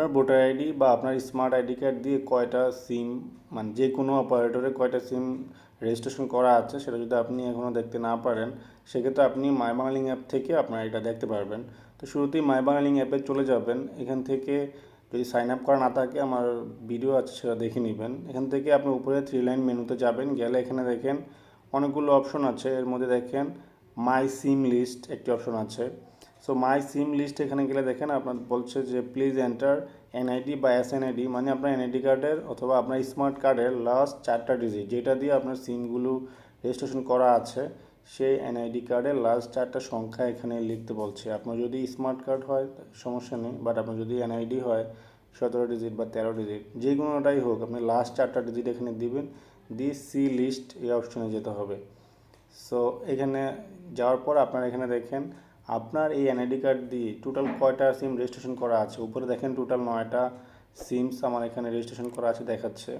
আপনার voter ID বা আপনার স্মার্ট আইডি কার্ড দিয়ে কয়টা সিম মানে যে কোনো অপারেটরে কয়টা সিম রেজিস্ট্রেশন করা আছে সেটা যদি আপনি এখনও দেখতে না পারেন, সেক্ষেত্রে আপনি মাই বাংলিং অ্যাপ থেকে আপনার এটা দেখতে পারবেন। তো শুরুতেই মাই বাংলিং অ্যাপে চলে যাবেন। এখান থেকে যদি সাইন আপ করা না থাকে, আমার ভিডিও আছে সেটা দেখে নেবেন। এখান থেকে আপনি উপরে থ্রি লাইন মেনুতে যাবেন। গেলে এখানে দেখেন অনেকগুলো অপশন আছে। এর মধ্যে দেখেন মাই সিম লিস্ট একটি অপশন আছে। সো মাই সিম লিস্ট এখানে গেলে দেখেন আপনার বলছে যে প্লিজ এন্টার এনআইডি বা এসএনআইডি মানে আপনার এনআইডি কার্ডের অথবা আপনার স্মার্ট কার্ডের লাস্ট চারটা ডিজিট যেটা দিয়ে আপনার সিমগুলো রেজিস্ট্রেশন করা আছে, সেই এনআইডি কার্ডের লাস্ট চারটা সংখ্যা এখানে লিখতে বলছে। আপনার যদি স্মার্ট কার্ড হয়, সমস্যা নেই বাট আপনার যদি এনআইডি হয়, সতেরো ডিজিট বা তেরো ডিজিট যে কোনোটাই হোক, আপনি লাস্ট চারটা ডিজিট এখানে দিবেন, দিয়ে সি লিস্ট এই অপশনে যেতে হবে। সো এখানে যাওয়ার পর আপনার এখানে দেখেন আপনার এই এনআইডি কার্ড দিয়ে টোটাল কয়টা সিম রেজিস্ট্রেশন করা আছে? উপরে দেখেন টোটাল নয়টা সিমস আমার এখানে রেজিস্ট্রেশন করা আছে দেখাচ্ছে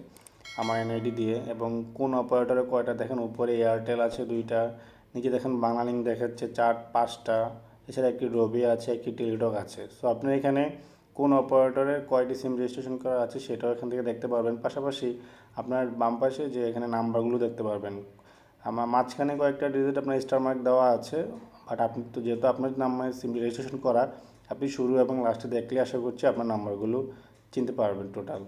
আমার এনআইডি দিয়ে। এবং কোন অপারেটরে কয়টা? দেখেন উপরে এয়ারটেল আছে দুইটা, নিচে দেখেন বাংলালিং দেখাচ্ছে চার, পাঁচটা, এছাড়া একটি রবি আছে, একটি টেলিটক আছে। সো আপনার এখানে কোন অপারেটরে কয়টি সিম রেজিস্ট্রেশন করা আছে সেটাও এখান থেকে দেখতে পারবেন। পাশাপাশি আপনার বাম পাশে যে এখানে নাম্বারগুলো দেখতে পারবেন। আমার মাঝখানে কয়েকটা ডিজিট আপনার স্টার মার্ক দেওয়া আছে। বাট আপনি তো যেহেতু আপনার নাম্বার সিম রেজিস্ট্রেশন করা, আপনি শুরু এবং লাস্টে দেখলে আশা করছি আপনার নাম্বারগুলো চিনতে পারবেন টোটাল